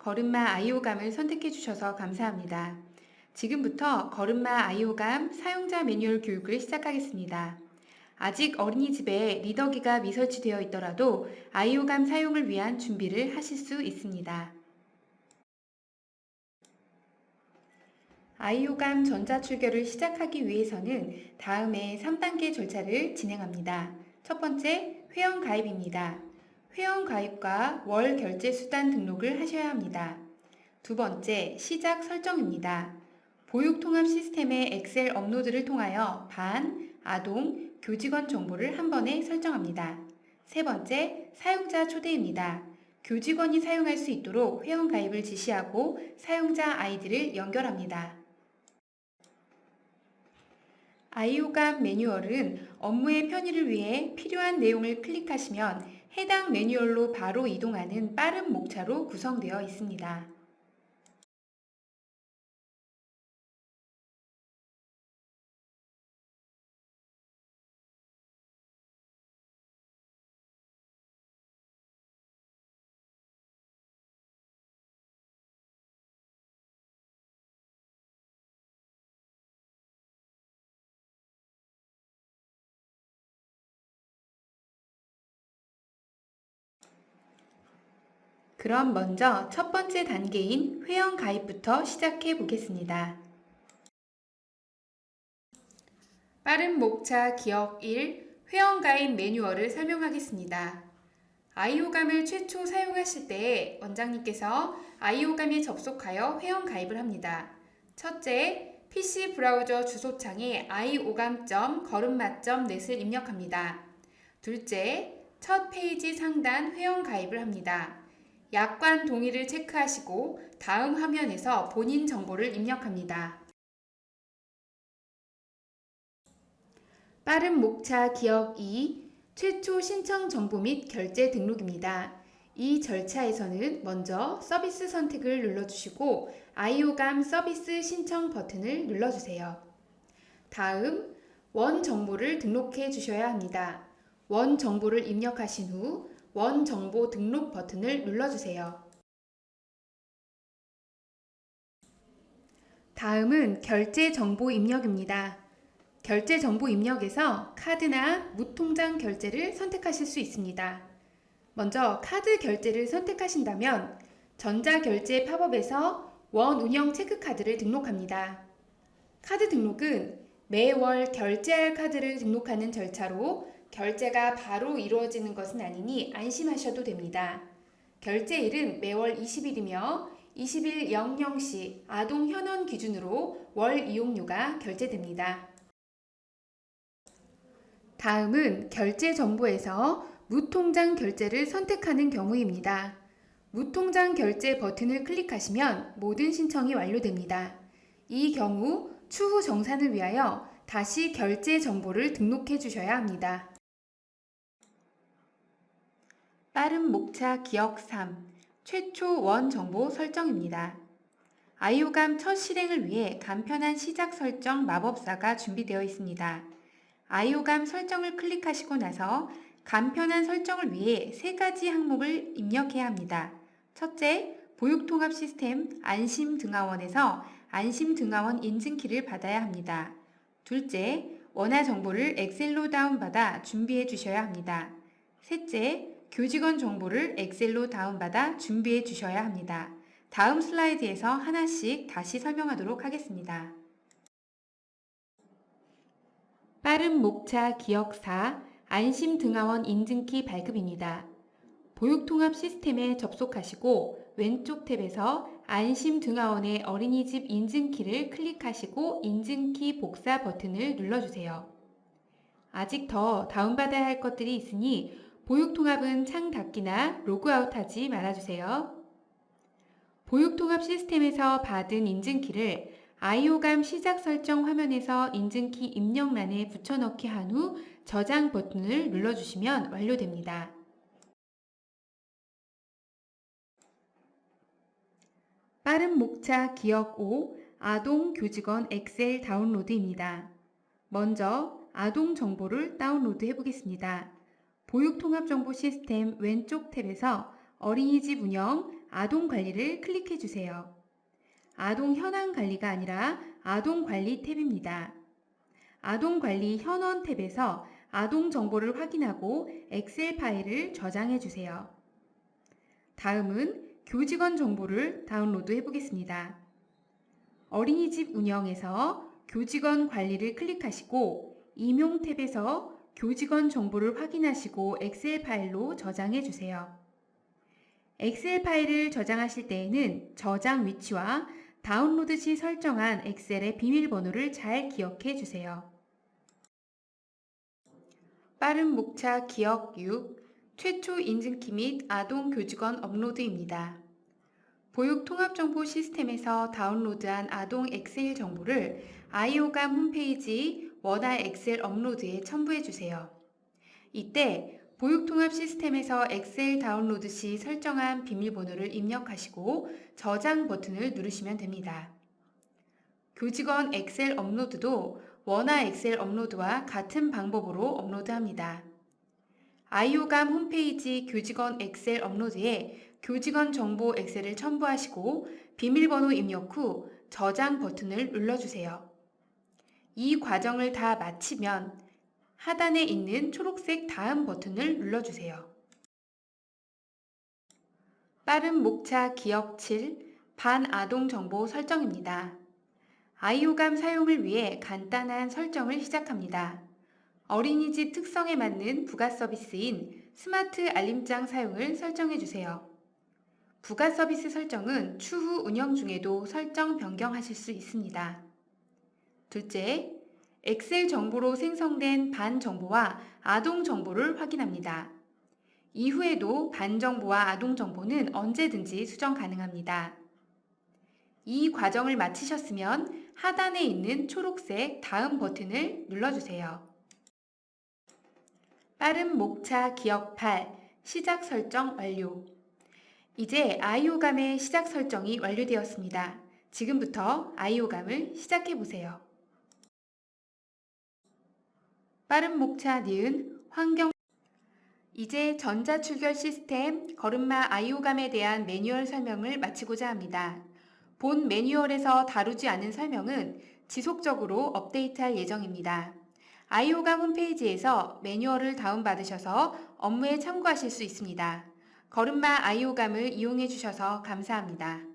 걸음마 아이오감을 선택해 주셔서 감사합니다. 지금부터 걸음마 아이오감 사용자 매뉴얼 교육을 시작하겠습니다. 아직 어린이집에 리더기가 미설치되어 있더라도 아이오감 사용을 위한 준비를 하실 수 있습니다. 아이오감 전자출결을 시작하기 위해서는 다음에 3단계 절차를 진행합니다. 첫 번째, 회원 가입입니다. 회원 가입과 월 결제 수단 등록을 하셔야 합니다. 두 번째, 시작 설정입니다. 보육 통합 시스템의 엑셀 업로드를 통하여 반, 아동, 교직원 정보를 한 번에 설정합니다. 세 번째, 사용자 초대입니다. 교직원이 사용할 수 있도록 회원 가입을 지시하고 사용자 아이디를 연결합니다. 아이오감 매뉴얼은 업무의 편의를 위해 필요한 내용을 클릭하시면 해당 매뉴얼로 바로 이동하는 빠른 목차로 구성되어 있습니다. 그럼 먼저 첫 번째 단계인 회원 가입부터 시작해 보겠습니다. 빠른 목차 기억 1 회원 가입 매뉴얼을 설명하겠습니다. 아이오감을 최초 사용하실 때 원장님께서 아이오감에 접속하여 회원 가입을 합니다. 첫째, PC 브라우저 주소창에 i오감.걸음마.net을 입력합니다. 둘째, 첫 페이지 상단 회원 가입을 합니다. 약관 동의를 체크하시고 다음 화면에서 본인 정보를 입력합니다. 빠른 목차 기억 2 최초 신청 정보 및 결제 등록입니다. 이 절차에서는 먼저 서비스 선택을 눌러주시고 아이오감 서비스 신청 버튼을 눌러주세요. 다음 원 정보를 등록해 주셔야 합니다. 원 정보를 입력하신 후 원 정보 등록 버튼을 눌러주세요. 다음은 결제 정보 입력입니다. 결제 정보 입력에서 카드나 무통장 결제를 선택하실 수 있습니다. 먼저 카드 결제를 선택하신다면 전자결제 팝업에서 원 운영 체크카드를 등록합니다. 카드 등록은 매월 결제할 카드를 등록하는 절차로 결제가 바로 이루어지는 것은 아니니 안심하셔도 됩니다. 결제일은 매월 20일이며 20일 00시 아동 현원 기준으로 월 이용료가 결제됩니다. 다음은 결제 정보에서 무통장 결제를 선택하는 경우입니다. 무통장 결제 버튼을 클릭하시면 모든 신청이 완료됩니다. 이 경우 추후 정산을 위하여 다시 결제 정보를 등록해 주셔야 합니다. 빠른 목차 기억 3 최초 원 정보 설정입니다. 아이오감 첫 실행을 위해 간편한 시작 설정 마법사가 준비되어 있습니다. 아이오감 설정을 클릭하시고 나서 간편한 설정을 위해 세 가지 항목을 입력해야 합니다. 첫째, 보육통합 시스템 안심등하원에서 안심등하원 인증키를 받아야 합니다. 둘째, 원화 정보를 엑셀로 다운받아 준비해 주셔야 합니다. 셋째, 교직원 정보를 엑셀로 다운받아 준비해 주셔야 합니다. 다음 슬라이드에서 하나씩 다시 설명하도록 하겠습니다. 빠른 목차 기억 4 안심 등하원 인증키 발급입니다. 보육통합 시스템에 접속하시고 왼쪽 탭에서 안심 등하원의 어린이집 인증키를 클릭하시고 인증키 복사 버튼을 눌러주세요. 아직 더 다운받아야 할 것들이 있으니 보육통합은 창 닫기나 로그아웃 하지 말아주세요. 보육통합 시스템에서 받은 인증키를 아이오감 시작 설정 화면에서 인증키 입력란에 붙여넣기 한 후 저장 버튼을 눌러주시면 완료됩니다. 빠른 목차 기억 5 아동 교직원 엑셀 다운로드입니다. 먼저 아동 정보를 다운로드 해보겠습니다. 보육통합정보 시스템 왼쪽 탭에서 어린이집 운영, 아동 관리를 클릭해 주세요. 아동 현황 관리가 아니라 아동 관리 탭입니다. 아동 관리 현원 탭에서 아동 정보를 확인하고 엑셀 파일을 저장해 주세요. 다음은 교직원 정보를 다운로드 해 보겠습니다. 어린이집 운영에서 교직원 관리를 클릭하시고 임용 탭에서 교직원 정보를 확인하시고 엑셀 파일로 저장해 주세요. 엑셀 파일을 저장하실 때에는 저장 위치와 다운로드 시 설정한 엑셀의 비밀번호를 잘 기억해 주세요. 빠른 목차 기억 6 최초 인증키 및 아동 교직원 업로드입니다. 보육 통합 정보 시스템에서 다운로드한 아동 엑셀 정보를 아이오감 홈페이지 원화 엑셀 업로드에 첨부해 주세요. 이때 보육통합 시스템에서 엑셀 다운로드 시 설정한 비밀번호를 입력하시고 저장 버튼을 누르시면 됩니다. 교직원 엑셀 업로드도 원화 엑셀 업로드와 같은 방법으로 업로드합니다. 아이오감 홈페이지 교직원 엑셀 업로드에 교직원 정보 엑셀을 첨부하시고 비밀번호 입력 후 저장 버튼을 눌러주세요. 이 과정을 다 마치면 하단에 있는 초록색 다음 버튼을 눌러주세요. 빠른 목차 기억 7 반아동 정보 설정입니다. 아이오감 사용을 위해 간단한 설정을 시작합니다. 어린이집 특성에 맞는 부가 서비스인 스마트 알림장 사용을 설정해 주세요. 부가 서비스 설정은 추후 운영 중에도 설정 변경하실 수 있습니다. 둘째, 엑셀 정보로 생성된 반 정보와 아동 정보를 확인합니다. 이후에도 반 정보와 아동 정보는 언제든지 수정 가능합니다. 이 과정을 마치셨으면 하단에 있는 초록색 다음 버튼을 눌러주세요. 빠른 목차 기억 8 시작 설정 완료. 이제 아이오감의 시작 설정이 완료되었습니다. 지금부터 아이오감을 시작해 보세요. 빠른 목차 니은 환경 이제 전자출결 시스템 걸음마 아이오감에 대한 매뉴얼 설명을 마치고자 합니다. 본 매뉴얼에서 다루지 않은 설명은 지속적으로 업데이트할 예정입니다. 아이오감 홈페이지에서 매뉴얼을 다운받으셔서 업무에 참고하실 수 있습니다. 걸음마 아이오감을 이용해 주셔서 감사합니다.